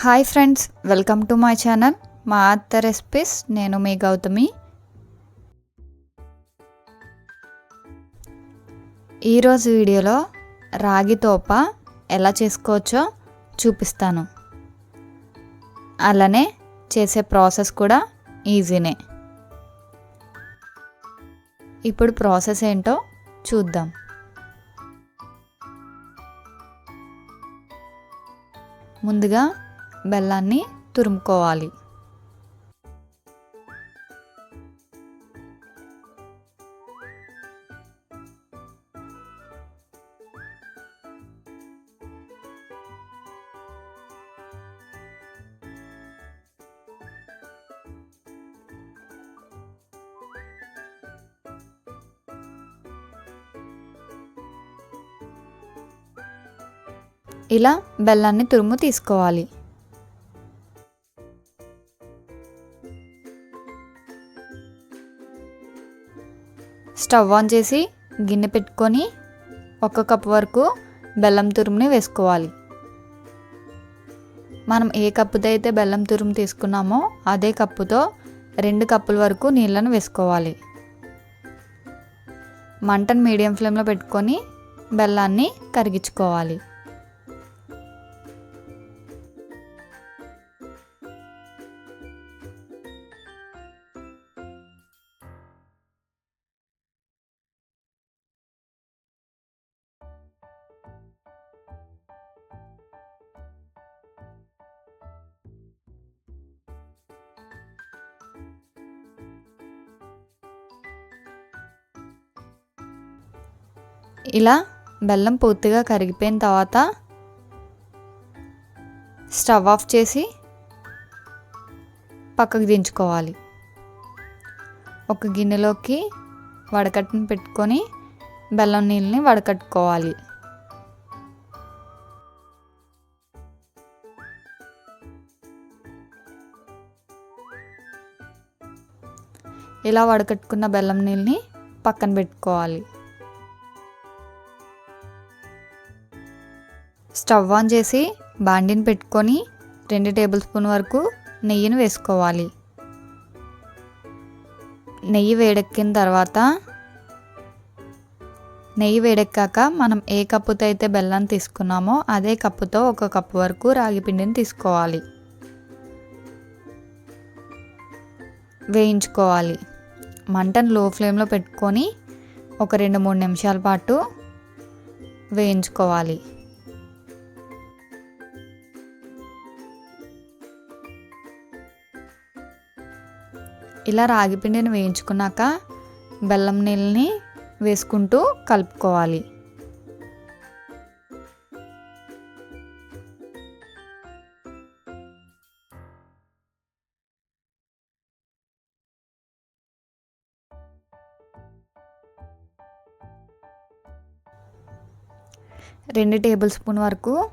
Hi friends welcome to my channel. మా అత్త recipes నేను మీ గౌతమి. ఈరోజు వీడియోలో రాగి తోప ఎలా చేసుకోవచ్చో చూపిస్తాను. అలానే చేసే ప్రాసెస్ కూడా ఈజీనే. ఇప్పుడు ప్రాసెస్ ఏంటో చూద్దాం. ముందుగా బెల్లాన్ని తురుముకోవాలి. ఇలా బెల్లాన్ని తురుము తీసుకోవాలి. స్టవ్ ఆన్ చేసి గిన్నె పెట్టుకొని ఒక కప్ వరకు బెల్లం తురుముని వేసుకోవాలి. మనం ఏ కప్పుతో అయితే బెల్లం తురుము తీసుకున్నామో అదే కప్పుతో రెండు కప్పుల వరకు నీళ్ళను వేసుకోవాలి. మంటను మీడియం ఫ్లేమ్లో పెట్టుకొని బెల్లాన్ని కరిగించుకోవాలి. ఇలా బెల్లం పూర్తిగా కరిగిపోయిన తర్వాత స్టవ్ ఆఫ్ చేసి పక్కకు దించుకోవాలి. ఒక గిన్నెలోకి వడకట్టును పెట్టుకొని బెల్లం నీళ్ళని వడకట్టుకోవాలి. ఇలా వడకట్టుకున్న బెల్లం నీళ్ళని పక్కన పెట్టుకోవాలి. స్టవ్ ఆన్ చేసి బాండిని పెట్టుకొని రెండు టేబుల్ స్పూన్ వరకు నెయ్యిని వేసుకోవాలి. నెయ్యి వేడెక్కిన తర్వాత నెయ్యి వేడెక్కాక మనం ఏ కప్పుతో అయితే బెల్లం తీసుకున్నామో అదే కప్పుతో ఒక కప్పు వరకు రాగి పిండిని తీసుకోవాలి. వేయించుకోవాలి. మంటను లో ఫ్లేమ్లో పెట్టుకొని ఒక రెండు మూడు నిమిషాల పాటు వేయించుకోవాలి. ఇలా రాగి పిండిని వేయించుకున్నాక బెల్లం నీళ్ళని వేసుకుంటూ కలుపుకోవాలి. రెండు టేబుల్ స్పూన్ వరకు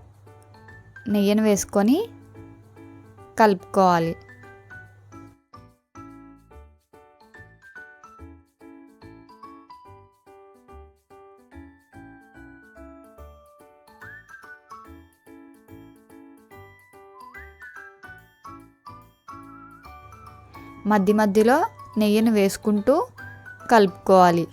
నెయ్యిని వేసుకొని కలుపుకోవాలి. మధ్య మధ్యలో నెయ్యిని వేసుకుంటూ కలుపుకోవాలి.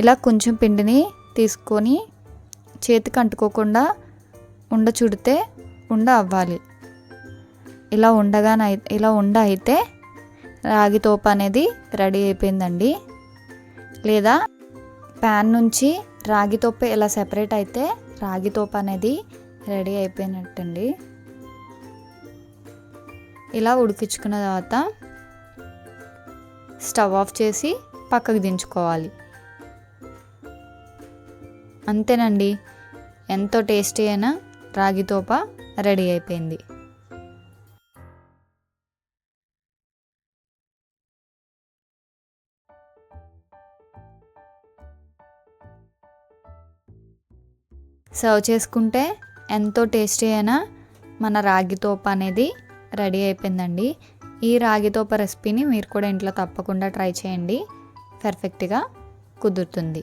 ఇలా కొంచెం పిండిని తీసుకొని చేతికి అంటుకోకుండా ఉండ చుడితే ఉండ అవ్వాలి. ఇలా ఉండగానే ఇలా ఉండ అయితే రాగి తోప అనేది రెడీ అయిపోయిందండి. లేదా ప్యాన్ నుంచి రాగి తోప ఇలా సెపరేట్ అయితే రాగి తోప అనేది రెడీ అయిపోయినట్టండి. ఇలా ఉడికించుకున్న తర్వాత స్టవ్ ఆఫ్ చేసి పక్కకు దించుకోవాలి. అంతేనండి. ఎంతో టేస్టీ అయిన రాగితోప రెడీ అయిపోయింది. సర్వ్ చేసుకుంటే ఎంతో టేస్టీ అయిన మన రాగితోప అనేది రెడీ అయిపోయిందండి. ఈ రాగితోప రెసిపీని మీరు కూడా ఇంట్లో తప్పకుండా ట్రై చేయండి. పర్ఫెక్ట్గా కుదురుతుంది.